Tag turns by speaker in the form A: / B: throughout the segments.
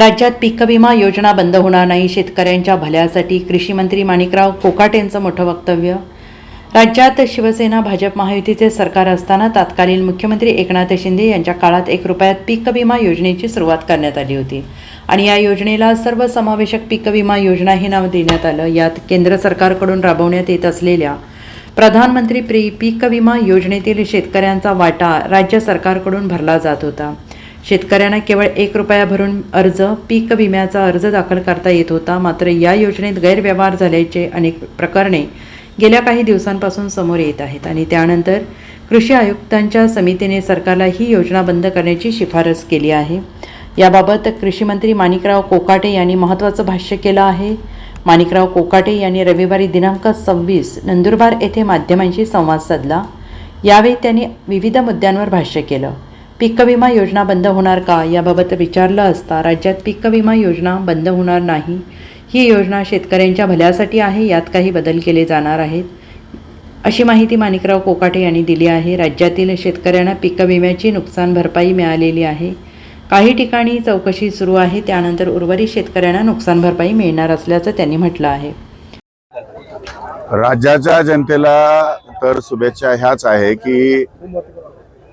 A: राज्यात पीक विमा योजना बंद होणार नाही. शेतकऱ्यांच्या भल्यासाठी कृषी मंत्री माणिकराव कोकाट यांचं मोठं वक्तव्य. राज्यात शिवसेना भाजप महायुतीचे सरकार असताना तत्कालीन मुख्यमंत्री एकनाथ शिंदे यांच्या काळात एक रुपयात पीक विमा योजनेची सुरुवात करण्यात आली होती. आणि या योजनेला सर्वसमावेशक पीक विमा योजना हे नाव देण्यात आलं. यात केंद्र सरकारकडून राबवण्यात येत असलेल्या प्रधानमंत्री प्री पीक विमा योजनेतील शेतकऱ्यांचा वाटा राज्य सरकारकडून भरला जात होता. शेतकऱ्यांना केवळ एक रुपया भरून अर्ज पीक विम्याचा अर्ज दाखल करता येत होता. मात्र या योजनेत गैरव्यवहार झाल्याचे अनेक प्रकरणे गेल्या काही दिवसांपासून समोर येत आहेत आणि त्यानंतर कृषी आयुक्तांच्या समितीने सरकारला ही योजना बंद करण्याची शिफारस केली आहे. याबाबत कृषीमंत्री माणिकराव कोकाटे यांनी महत्त्वाचं भाष्य केलं आहे. माणिकराव कोकाटे यांनी रविवारी दिनांक सव्वीस नंदुरबार येथे माध्यमांशी संवाद साधला. यावेळी त्यांनी विविध मुद्द्यांवर भाष्य केलं. पीक विमा योजना बंद होणार का याबाबत विचारलं असता राज्यात पीक विमा योजना बंद होणार नाही. ही योजना शेतकऱ्यांच्या भल्यासाठी आहे यात काही बदल केले जाणार आहेत. अशी माहिती माणिकराव कोकाटे यांनी दिली आहे. राज्यातील शेतकऱ्यांना पीक विम्याची नुकसान भरपाई मिळालेली आहे. काही ठिकाणी चौकशी सुरू आहे त्यानंतर उर्वरित शेतकऱ्यांना नुकसान भरपाई मिळणार असल्याचं त्यांनी म्हटलं आहे.
B: राज्याच्या जनतेला तर शुभेच्छा ह्याच आहे की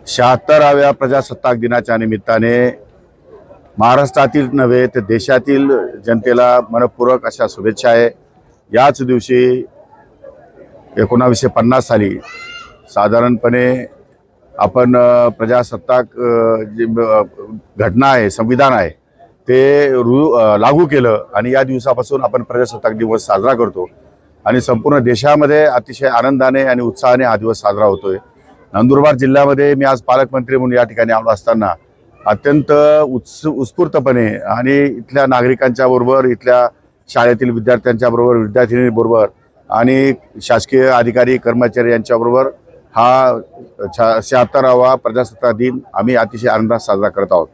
B: शहात्तराव्या प्रजासत्ताक दिनाच्या निमित्ताने महाराष्ट्रातील नव्हे तर देशातील जनतेला मनपूर्वक अशा शुभेच्छा आहे. याच दिवशी एकोणावीसशे पन्नास साली साधारणपणे आपण प्रजासत्ताक जी घटना आहे संविधान आहे ते रु लागू केलं आणि या दिवसापासून आपण प्रजासत्ताक दिवस साजरा करतो. आणि संपूर्ण देशामध्ये अतिशय आनंदाने आणि उत्साहाने हा दिवस साजरा होतोय. नंदुरबार जिल्ह्यामध्ये मी आज पालकमंत्री म्हणून या ठिकाणी आलो असताना अत्यंत उत्स उत्स्फूर्तपणे आणि इथल्या नागरिकांच्या बरोबर इथल्या शाळेतील विद्यार्थ्यांच्या बरोबर विद्यार्थिनीबरोबर आणि शासकीय अधिकारी कर्मचारी यांच्याबरोबर हा छा शहात्तरावा प्रजासत्ताक दिन आम्ही अतिशय आनंदात साजरा करत आहोत.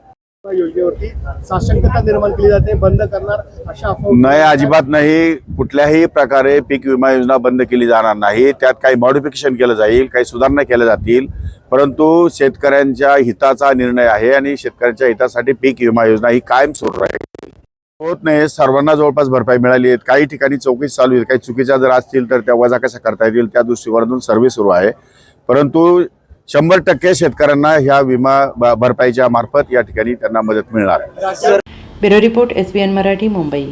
C: योजनेवरती साशंकता निर्माण केली जाते बंद करणार अशा
B: नाही अजिबात नाही. कुठल्याही प्रकारे पीक विमा योजना बंद केली जाणार नाही. त्यात काही मॉडिफिकेशन केलं जाईल काही सुधारणा केल्या जातील. परंतु शेतकऱ्यांच्या हिताचा निर्णय आहे आणि शेतकऱ्यांच्या हितासाठी पीक विमा योजना ही कायम सुरू राहील. होत नाही. सर्वांना जवळपास भरपाई मिळाली आहे काही ठिकाणी चौकशी चालू आहे काही चुकीच्या जर असतील तर त्या वजा कशा करता येतील त्या दृष्टीवरून सर्व्हे सुरू आहे. परंतु शंभर टक्के शेतकऱ्यांना ह्या विमा भरपाईच्या मार्फत या ठिकाणी त्यांना मदत मिळणार आहे.
A: Bureau report S B N Marathi Mumbai.